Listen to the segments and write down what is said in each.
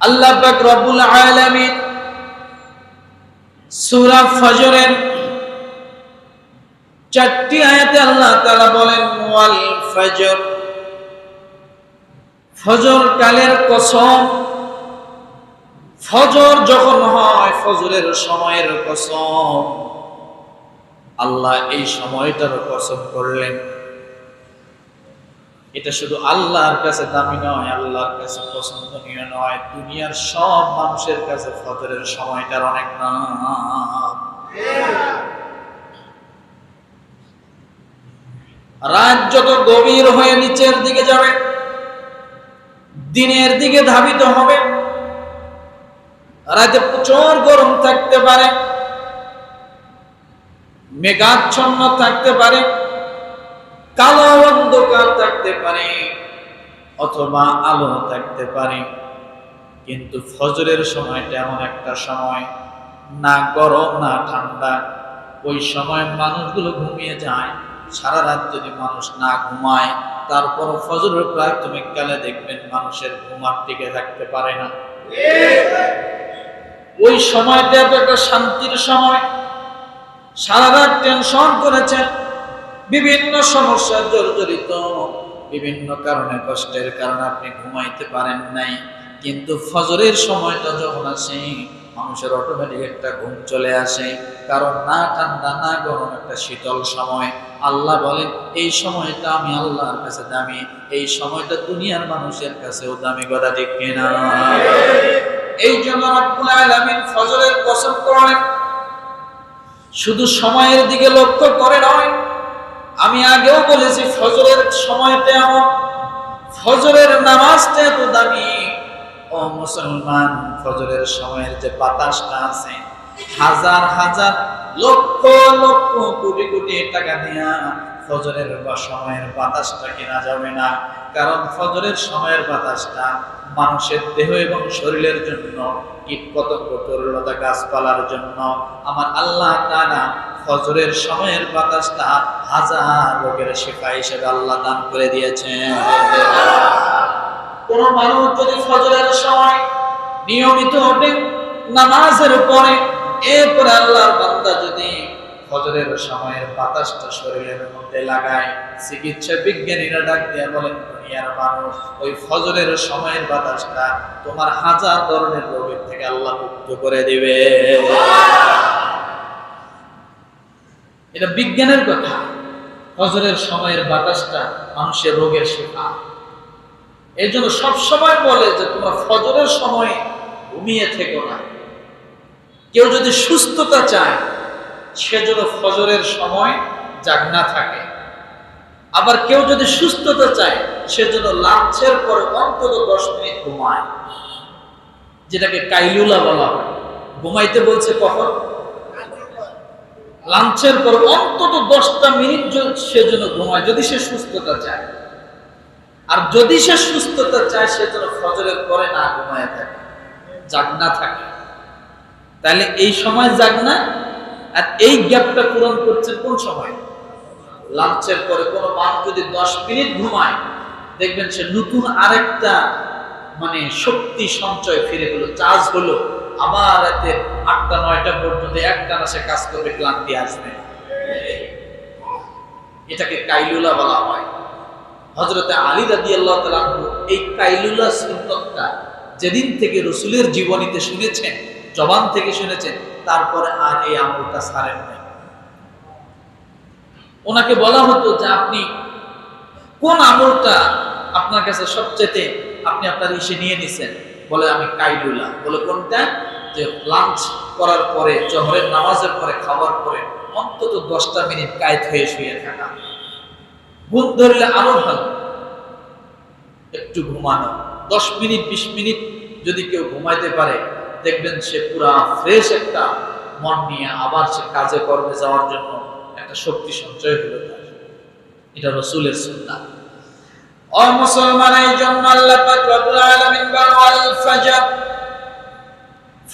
আল্লাহ পাক রব্বুল আলামিন সূরা ফজরের চারটি আয়াতে আল্লাহ তাআলা বলেন, ওয়াল ফজর। ফজর কালের কসম, ফজর যখন হয়, ফজরের সময়ের কসম। আল্লাহ এই সময়টার কসম করলেন। এটা শুধু আল্লাহর কাছে দামি নয়, আল্লাহর কাছে পছন্দনীয় নয়, দুনিয়ার সব মানুষের কাছে ফজরের সময়টার অনেক নাম রাত যত গভীর হয়ে নিচের দিকে যাবে, দিনের দিকে ধাবিত হবে। রাতে প্রচুর গরম থাকতে পারে, মেঘাচ্ছন্ন থাকতে পারে, কালো অন্ধকার থাকতে পারে, অথবা আলো থাকতে পারে। কিন্তু ফজরের সময়টা এমন একটা সময়, না গরম, না ঠান্ডা। ওই সময় মানুষগুলো ঘুমিয়ে যায়। সারা রাত যদি মানুষ না ঘুমায় তারপর ফজরের প্রাথমিক কালে দেখবেন মানুষের ঘুমার টিকে থাকতে পারে না। ওই সময়টা তো একটা শান্তির সময়। সারা রাত টেনশন করেছেন বিভিন্ন সমস্যার জর্জরিত। বিভিন্ন কারণে কষ্টের কারণে আপনি ঘুমাইতে পারেন নাই। কিন্তু ফজরের সময়টা যখন আসে, মানুষের অটোমেটিক একটা ঘুম চলে আসে। কারণ না ঠান্ডা, না গরম একটা শীতল সময়। আল্লাহ বলেন, এই সময়টা আমি আল্লাহর কাছে দামি। এই সময়টা দুনিয়ার মানুষের কাছেও দামি কথা ঠিক কিনা? এই জন্য রব্বুল ফজরের কসম করেন। শুধু সময়ের দিকে লক্ষ্য করে নয় আমি আগেও বলেছি, ফজরের সময়টা এমন, ফজরের নামাজটা এত দামি। ও মুসলমান, ফজরের সময়ের যে বাতাসটা আছে, হাজার হাজার, লক্ষ লক্ষ, কোটি কোটি টাকা দিয়া ফজরের বা সময়ের বাতাসটা কেনা যাবে না। কারণ ফজরের সময়ের বাতাসটা মানুষের দেহ এবং শরীরের জন্য কীট পতঙ্গ গাছপালার জন্য। আমার আল্লাহ তাআলা ফজরের সময়ের বাতাসটা হাজার রোগের শেফা হিসেবে আল্লাহ দান করে দিয়েছেন। কোন মানুষ যদি ফজরের সময় নিয়মিত ওঠে নামাজের পরে এরপরে আল্লাহর বান্দা যদি ফজরের সময়ের বাতাসটা শরীরের মধ্যে লাগায়, চিকিৎসা বিজ্ঞানীরা ডাক দিয়ে বলেন, দুনিয়ার মানুষ ওই ফজরের সময়ের বাতাসটা তোমার হাজার ধরনের রোগের থেকে আল্লাহ মুক্ত করে দিবে। এটা বিজ্ঞানের কথা। ফজরের সময়ের বাতাসটা মানুষের রোগের শেখা এই জন্য সবসময় বলে যে, তোমরা ফজরের সময় ঘুমিয়ে থেকো না। কেউ যদি সুস্থতা চায়, সে যেন ফজরের সময় যাক জাগনা থাকে। আবার কেউ যদি সুস্থতা চায়, সে যেন লাঞ্চের পরে অন্তত দশ মিনিট ঘুমায়। যেটাকে কাইলুলা বলা হয়। ঘুমাইতে বলছে কখন? লাঞ্চের পর অন্তত দশটা মিনিট সে যেন ঘুমায়, যদি সে সুস্থতা চায়। আর যদি সে সুস্থতা চায়, সে যেন ফজরের পরে না ঘুমায় থাকে জাগনা থাকে। তাহলে এই সময় জাগনা আর এই গ্যাপটা পূরণ করছে কোন সময়? লাঞ্চের পরে কোনো মানুষ যদি দশ মিনিট ঘুমায়, দেখবেন সে নতুন আরেকটা মানে শক্তি সঞ্চয় ফিরে হলো চার্জ হলো। আবার রাতে আটটা, নয়টা পর্যন্ত একটানা সে কাজ করবে, ক্লান্তি আসবে। এটাকে কাইলুলা বলা হয়। হজরতে আলী রাদি আল্লাহ এই কাইলুলা সুন্নতটা যেদিন থেকে রসুলের জীবনীতে শুনেছেন, জবান থেকে শুনেছেন, তারপরে আর এই আমলটা সারেন নাই। ওনাকে বলা হতো যে আপনি কোন আমলটা আপনার কাছে সবচেয়ে আপনি আপনার ইসে নিয়ে নিছেন? বলে, আমি কাইলুলা। বলে, কোনটা? যে লাঞ্চ করার পরে, জহরের নামাজের পরে, খাওয়ার পরে অন্তত দশটা মিনিট কায়ত হয়ে শুয়ে থাকা। ঘুম ধরলে আরও ভালো একটু ঘুমানো। দশ মিনিট, বিশ মিনিট যদি কেউ ঘুমাইতে পারে, দেখবেন সে পুরা ফ্রেশ একটা মন নিয়ে আবার সে কাজে, কর্মে যাওয়ার জন্য একটা শক্তি সঞ্চয় হলো তার। এটা রসুলের সুন্নাহ ও মুসলমান, এই জন্য আল্লাহ পাক রব্বুল আলামিন বলেন ওয়াল ফজর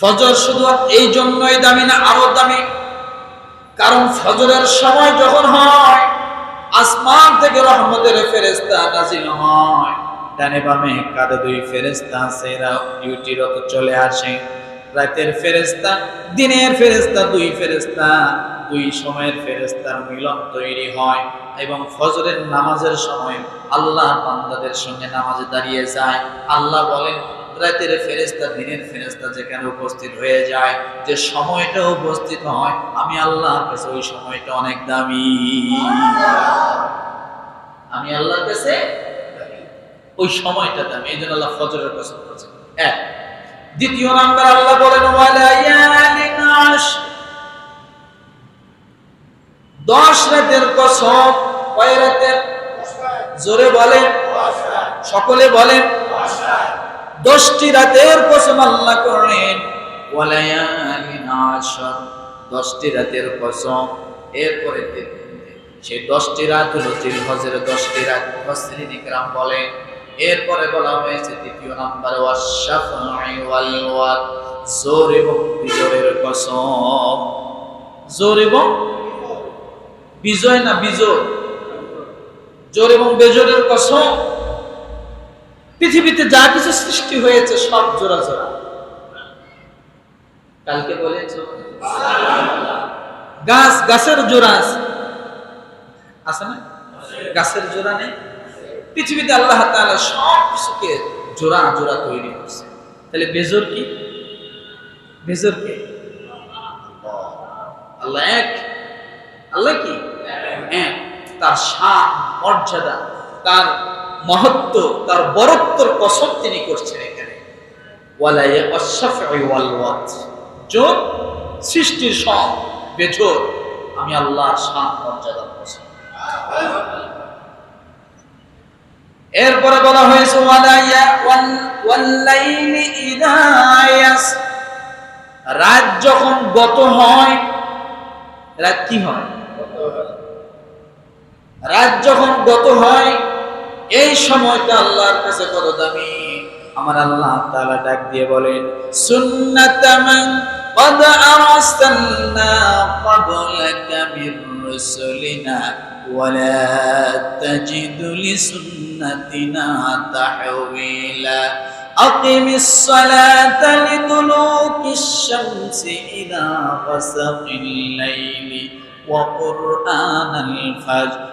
ফজর শুধু এই জন্যই দামি না, আরও দামি। কারণ ফজরের সময় যখন হয়, আসমান থেকে রহমতের ফেরেশতা নাজিল হয়। ডানে বামে কাঁধে দুই ফেরেস্তা আছে, এরা ডিউটিরত চলে আসে। রাতের ফেরেস্তা দিনের ফেরেস্তা দুই ফেরেস্তা দুই সময়ের ফেরেস্তার মিলন তৈরি হয় এবং ফজরের নামাজের সময় আল্লাহ বান্দাদের সঙ্গে নামাজে দাঁড়িয়ে যায়। আল্লাহ বলেন রাতের ফেরেস্তা দিনের ফেরেস্তা যেখানে উপস্থিত হয়ে যায় যে সময়টা উপস্থিত হয় আমি আল্লাহর কাছে ওই সময়টা অনেক দামি। আমি আল্লাহর কাছে ওই সময়টা দামি এই জন্য আল্লাহ ফজরের কসম করেছেন। এক। দ্বিতীয় নাম্বার আল্লাহ বলেন দশ রাতের কসম কয় রাতের? জোরে বলেন। সকলে বলেন। দশটি রাতের কসম আল্লাহ ওয়ালায়ালিন দশটি রাতের কসম, এরপরে সেই দশটি রাত হলো জিল হজের দশটি রাত। ইকরাম বলেন, এরপরে বলা হয়েছে দ্বিতীয় নাম্বার জোর এবং বিজয়ের কসম। জোর এবং বিজয় না বিজয় জোর এবং বেজোরের কসম। পৃথিবীতে যা কিছু সৃষ্টি হয়েছে, সব জোড়া জোড়া কালকে বলেছ? গাছ, গাছের জোড়া আছে। আছে না? গাছের জোড়া নেই। পৃথিবীতে আল্লাহ তাআলা সব কিছুকে জোড়া জোড়া তৈরি করছে। তাহলে বেজোর কি? বেজোর কে? আল্লাহ এক। আল্লাহ কি? এক। তার শান মর্যাদা, তার মহত্ব, তার বরত্বর কসম তিনি করছেন এখানে। জোর, সৃষ্টির সব বেজোর। আমি আল্লাহর শান মর্যাদার কসম এরপরে বলা হয়েছে রাত যখন গত হয়, রাত কি হয়? রাত যখন গত হয় এই সময়টা আল্লাহর কাছে কত দামি আমার আল্লাহ তাআলা ডাক দিয়ে বলেন সুন্নাতামান قد أرسلنا قبلك من رسلنا ولا تجد لسنتنا تحويلا أقم الصلاة لدلوك الشمس إلى غسق الليل وقرآن الفجر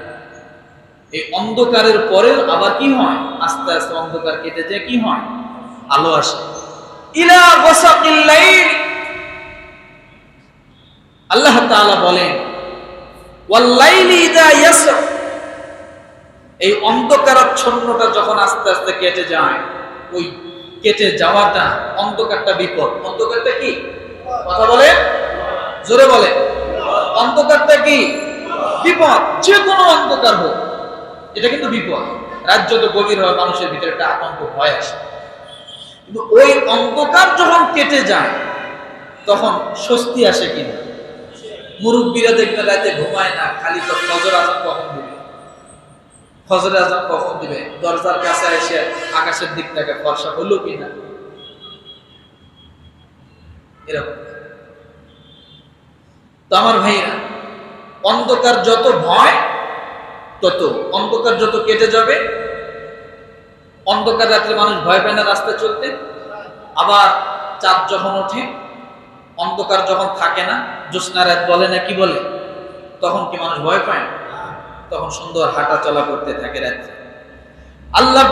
এই অন্ধকারের পরেও আবার কি হয়? আস্তে আস্তে অন্ধকার কেটে যায়, কি হয়? আলো আসে। আল্লাহ বলেন এই অন্ধকারাচ্ছন্নতা যখন আস্তে আস্তে কেটে যায়, ওই কেটে যাওয়াটা অন্ধকারটা বিপদ। অন্ধকারটা কি? কথা বলে? জোরে বলে। অন্ধকারটা কি? বিপদ। যে কোনো অন্ধকার হোক। এটা কিন্তু বিপদ। রাত যত গভীর হয়, মানুষের ভিতরে একটা আতঙ্ক, ভয় আসে। কিন্তু ওই অন্ধকার যখন কেটে যায়, তখন স্বস্তি আসে কিনা? মুরব্বীরা দেখবে রাতে ঘুমায় না, খালি তো ফজর আজান কখন দিবে? ফজর আজান কখন দিবে? দরজার কাছে এসে আকাশের দিক থেকে ফর্সা হলো কিনা? এরকম। তো আমার ভাইরা অন্ধকার যত ভয় তত অন্ধকার যত কেটে যাবে, অন্ধকার রাত্রে মানুষ ভয় পায় না রাস্তায় চলতে। আবার চাঁদ যখন ওঠে, অন্ধকার যখন থাকে না জ্যোৎস্না রাত বলে না কি বলে? তখন কি মানুষ ভয় পায় না? তখন সুন্দর হাঁটা চলা করতে থাকে রাত্রে। আল্লাহ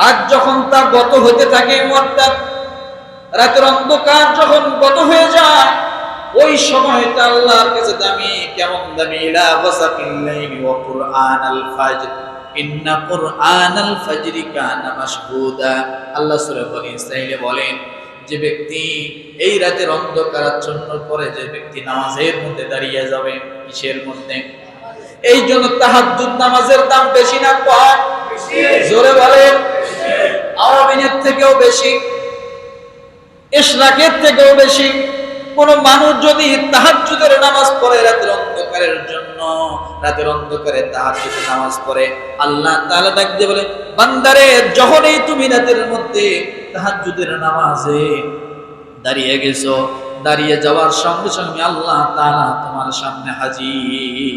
রাত যখন তা গত হতে থাকে রাতের অন্ধকার যখন গত হয়ে যায় ওই সময়টা আল্লাহর কাছে দামি, কেমন দামি? ইলা ওয়াসাকিল লাইলি ওয়া কুরআনাল ফাজর। ইন্না কুরআনাল ফাজরি কানা মাশহুদা। আল্লাহ সূরা বনি ইসরাঈলে বলেন, যে ব্যক্তি এই রাতের অন্ধকারাচ্ছন্ন পরে যে ব্যক্তি নামাজের মধ্যে দাঁড়িয়ে যাবে, কিসের মধ্যে? এই জন্য তাহাজ্জুদ নামাজের দাম বেশি না কম? জোরে বলেন। আওয়ামিনের থেকেও বেশি, ইশরাকের থেকেও বেশি। কোন মানুষ যদি তাহাজ্জুদের নামাজ পড়ে রাতের অন্ধকারের জন্য, রাতের অন্ধকারে তাহাজ্জুদের নামাজ পড়ে, আল্লাহ তাআলা ডাক বলে, বান্দারে, যখনই তুমি রাতের মধ্যে তাহাজ্জুদের নামাজে দাঁড়িয়ে গেছো, দাঁড়িয়ে যাওয়ার সঙ্গে সঙ্গে আল্লাহ তাআলা তোমার সামনে হাজির।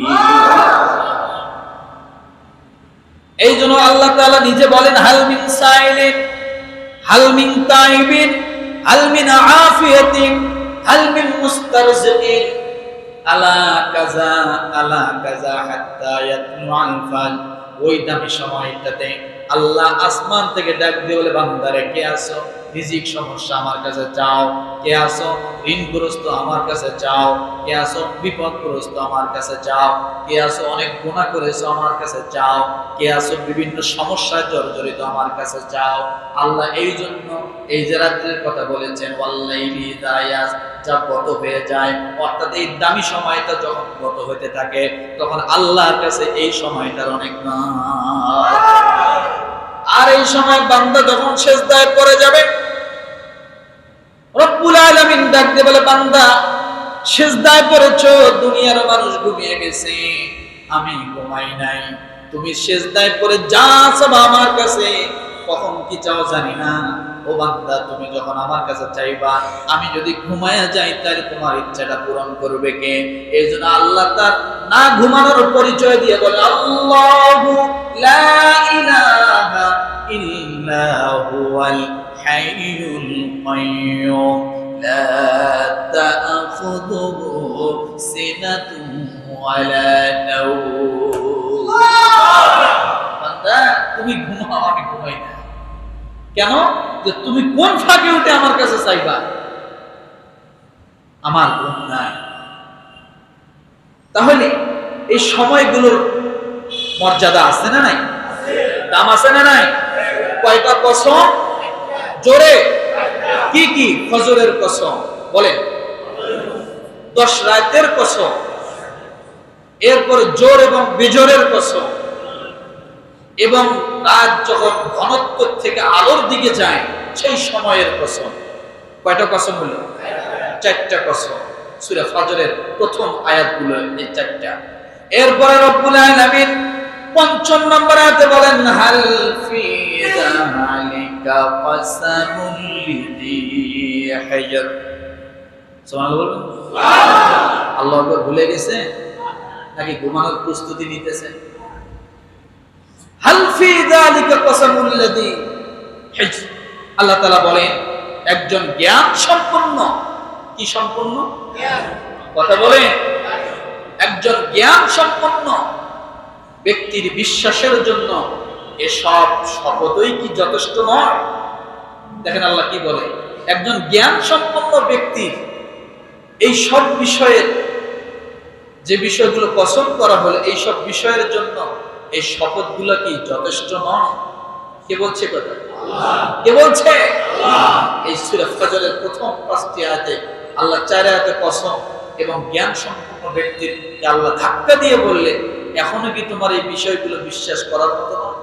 এই জন্য আল্লাহ তাআলা নিজে বলেন, হাল সাইলেন সাইলিন, হাল মিন তাইবিন, হাল মিন আফিয়াতিন। হাল মিন মুস্তারজিকিন আলা কাজা আলা কাজা হাত্তা ওই দামি সময়টাতে আল্লাহ আসমান থেকে ডাক দিয়ে বলে, বান্দারে, কে আসো রিজিক সমস্যা আমার কাছে চাও। কে আসো ঋণগ্রস্ত আমার কাছে চাও। কে বিপদগ্রস্ত আমার কাছে চাও। কে আসো অনেক গুণা করেছ আমার কাছে চাও। কে আসো বিভিন্ন সমস্যায় জর্জরিত আমার কাছে চাও। আল্লাহ এই জন্য এই যে রাত্রের কথা বলেছেন যা গত হয়ে যায়, অর্থাৎ এই দামি সময়টা যখন গত থাকে, তখন আল্লাহর কাছে এই সময়টার অনেক আর এই সময় বান্দা যখন শেষদায় পড়ে যাবে দুনিয়ার মানুষ ঘুমিয়ে গেছে। আমি ঘুমাই নাই। তুমি শেষ দায় পড়ে যা চাবা আমার কাছে কখন কি চাও জানি না। ও বান্দা তুমি যখন আমার কাছে চাইবা আমি যদি ঘুমায়া যাই তাহলে তোমার ইচ্ছাটা পূরণ করবে কে? এই জন্য আল্লাহ তার না ঘুমানোর পরিচয় দিয়ে বলে আল্লাহু লা ইলাহা ইল্লা হুয়াল হাইয়ুল কাইয়্যুম লা তা'খুযুহু সিনাতুন ওয়ালা নাওম। বান্দা তুমি ঘুমাও আমি ঘুমাই না। কেন? যে তুমি কোন ফাঁকে উঠে আমার কাছে চাইবা? আমার নাই। তাহলে এই সময়গুলোর মর্যাদা আছে না নাই? দাম আছে না নাই? কয়টা কসম? জোরে। কি কি? ফজরের কসম। বলেন। দশ রাতের কসম। এরপর জোর এবং বেজোরের কসম। এবং রাত যখন ঘনত্ব থেকে আলোর দিকে যায় সেই সময়ের কসম। কয়টা কসম হলো? চারটা কসম। সূরা ফজরের প্রথম আয়াতগুলো এই চারটা। এরপরে রব্বুল আলামিন পঞ্চম নম্বর আয়াতে বলেন হাল ফি যালিকা কসামুল সুবহানাল্লাহ বলবেন আল্লাহ ভুলে গেছে? নাকি ঘুমানোর প্রস্তুতি নিতেছে? হাল ফি যালিকা আল্লাহ বলেন, একজন জ্ঞান সম্পন্ন। কি সম্পন্ন? কথা বলেন। একজন জ্ঞান সম্পন্ন ব্যক্তির বিশ্বাসের জন্য এসব শপথই কি যথেষ্ট নয়? দেখেন আল্লাহ কি বলে, একজন জ্ঞান সম্পন্ন ব্যক্তি এই সব বিষয়ের যে বিষয়গুলো পছন্দ করা হলো, এই সব বিষয়ের জন্য এই শপথগুলো কি যথেষ্ট নয়? কে বলছে কথা? কে বলছে? এই সূরা ফজরের প্রথম পাঁচটি আয়াতে আল্লাহ চার আয়াতে কসম এবং জ্ঞান সম্পন্ন ব্যক্তির আল্লাহ ধাক্কা দিয়ে বললে, এখনও কি তোমার এই বিষয়গুলো বিশ্বাস করার মতো নয়?